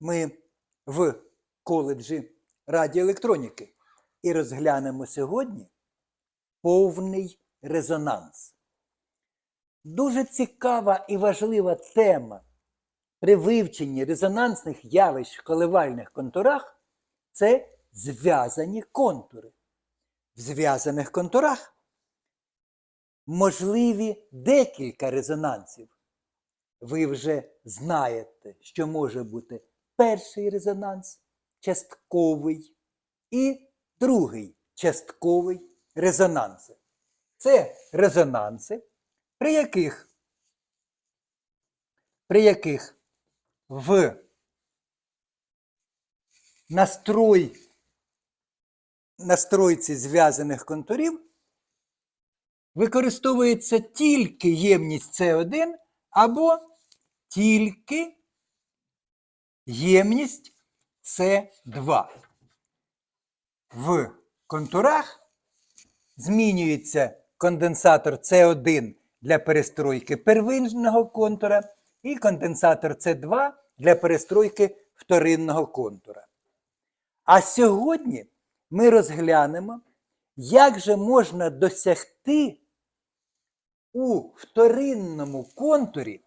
ми в коледжі радіоелектроніки і розглянемо сьогодні повний резонанс. Дуже цікава і важлива тема при вивченні резонансних явищ в коливальних контурах це зв'язані контури. В зв'язаних контурах можливі декілька резонансів. Ви вже знаєте, що може бути перший резонанс частковий і другий частковий резонанси. Це резонанси, при яких, при яких в настрой, настройці зв'язаних контурів використовується тільки ємність С1 або тільки ємність С2. В контурах змінюється конденсатор С1 для перестройки первинного контура і конденсатор С2 для перестройки вторинного контура. А сьогодні ми розглянемо, як же можна досягти у вторинному контурі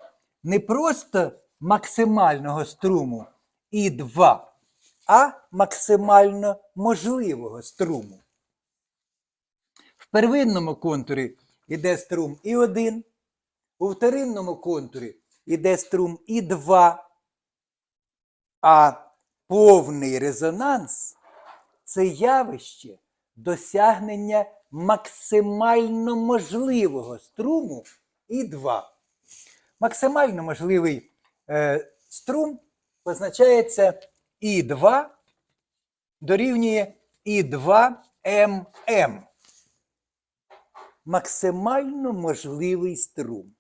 не просто максимального струму І2, а максимально можливого струму. В первинному контурі йде струм І1, у вторинному контурі йде струм І2, а повний резонанс це явище досягнення максимально можливого струму І2. Максимально можливий струм позначається І2 дорівнює І2ММ. Максимально можливий струм.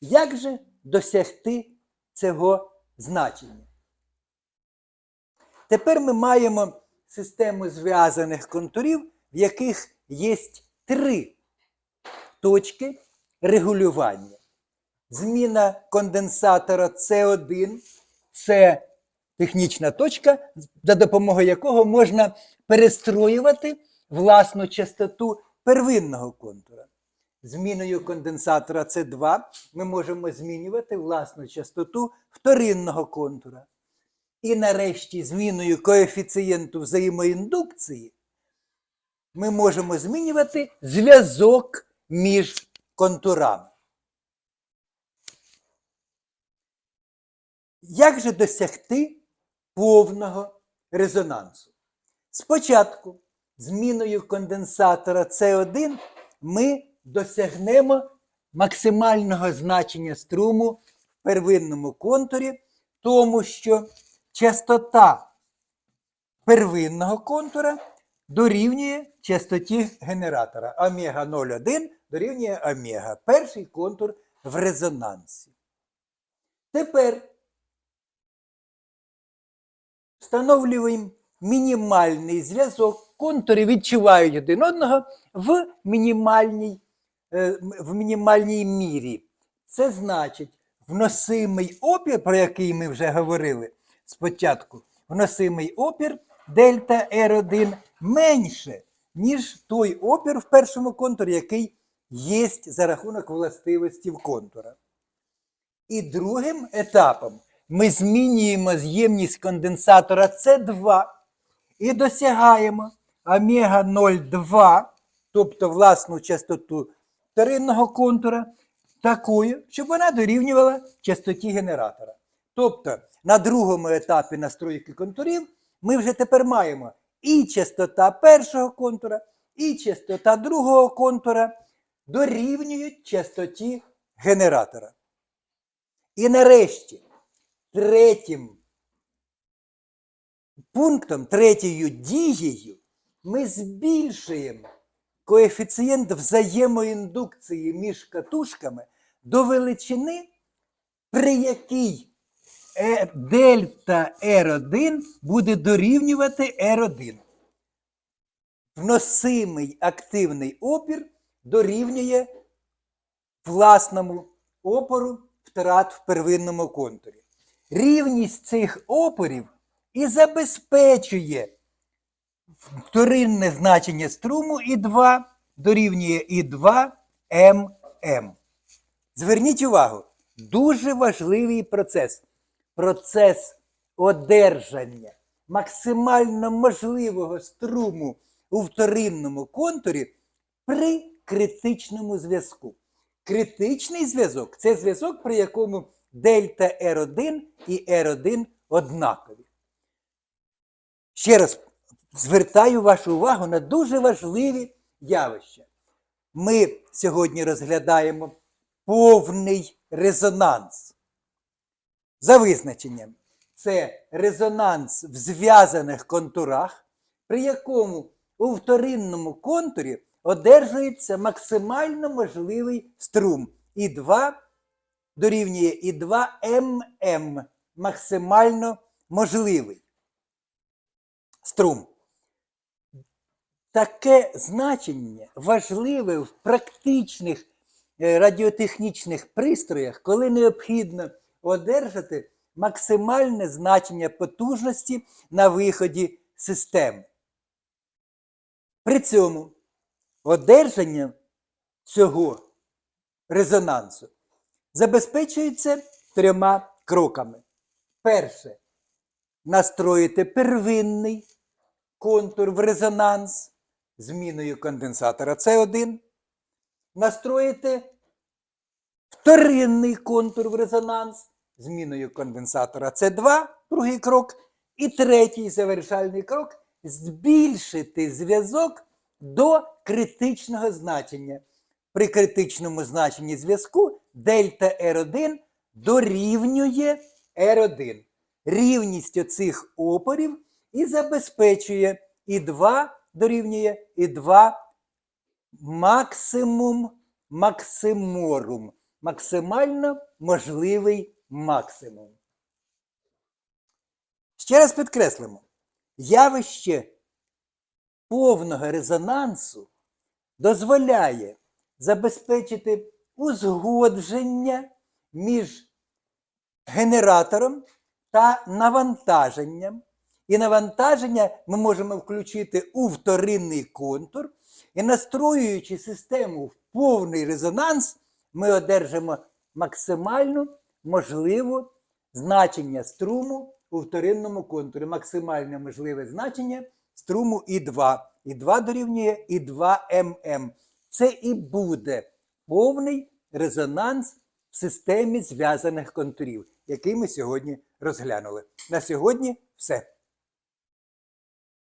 Як же досягти цього значення? Тепер ми маємо систему зв'язаних контурів, в яких є три точки регулювання. Зміна конденсатора С1 це технічна точка, за допомогою якого можна перестроювати власну частоту первинного контура. Зміною конденсатора С2 ми можемо змінювати власну частоту вторинного контура. І нарешті зміною коефіцієнту взаємоіндукції ми можемо змінювати зв'язок між контурами. Як же досягти повного резонансу? Спочатку зміною конденсатора С1 ми досягнемо максимального значення струму в первинному контурі, тому що частота первинного контура дорівнює частоті генератора. Омега 0,1 дорівнює омега. Перший контур в резонансі. Тепер встановлюємо мінімальний зв'язок. Контури відчувають один одного в мінімальній, е, в мінімальній мірі. Це значить, вносимий опір, про який ми вже говорили спочатку, вносимий опір дельта R1 менше, ніж той опір в першому контурі, який є за рахунок властивості контура. І другим етапом ми змінюємо з'ємність конденсатора С2 і досягаємо омега 0,2, тобто власну частоту вторинного контура, такою, щоб вона дорівнювала частоті генератора. Тобто на другому етапі настройки контурів ми вже тепер маємо і частота першого контура, і частота другого контура дорівнюють частоті генератора. І нарешті, третім пунктом, третьою дією ми збільшуємо коефіцієнт взаємоіндукції між катушками до величини, при якій е- дельта R1 буде дорівнювати R1. Вносимий активний опір дорівнює власному опору втрат в первинному контурі. Рівність цих опорів і забезпечує вторинне значення струму І2 дорівнює І2 ММ. Зверніть увагу, дуже важливий процес. Процес одержання максимально можливого струму у вторинному контурі при критичному зв'язку. Критичний зв'язок це зв'язок, при якому дельта R1 і R1 однакові. Ще раз звертаю вашу увагу на дуже важливі явища. Ми сьогодні розглядаємо повний резонанс. За визначенням, це резонанс в зв'язаних контурах, при якому у вторинному контурі одержується максимально можливий струм І2 дорівнює І2 ММ максимально можливий струм. Таке значення важливе в практичних е, радіотехнічних пристроях, коли необхідно одержати максимальне значення потужності на виході системи. При цьому одержання цього резонансу забезпечується трьома кроками. Перше настроїти первинний контур в резонанс зміною конденсатора С1. Настроїти вторинний контур в резонанс зміною конденсатора С2, другий крок. І третій завершальний крок збільшити зв'язок до критичного значення. При критичному значенні зв'язку дельта R1 дорівнює R1. Рівність оцих опорів і забезпечує І2 дорівнює І2 максимум максиморум. Максимально можливий максимум. Ще раз підкреслимо, явище повного резонансу дозволяє забезпечити узгодження між генератором та навантаженням. І навантаження ми можемо включити у вторинний контур. І настроюючи систему в повний резонанс, ми одержимо максимально можливе значення струму у вторинному контурі. Максимально можливе значення струму І2. І2 дорівнює І2ММ. Це і буде повний резонанс в системі зв'язаних контурів, який ми сьогодні розглянули. На сьогодні все.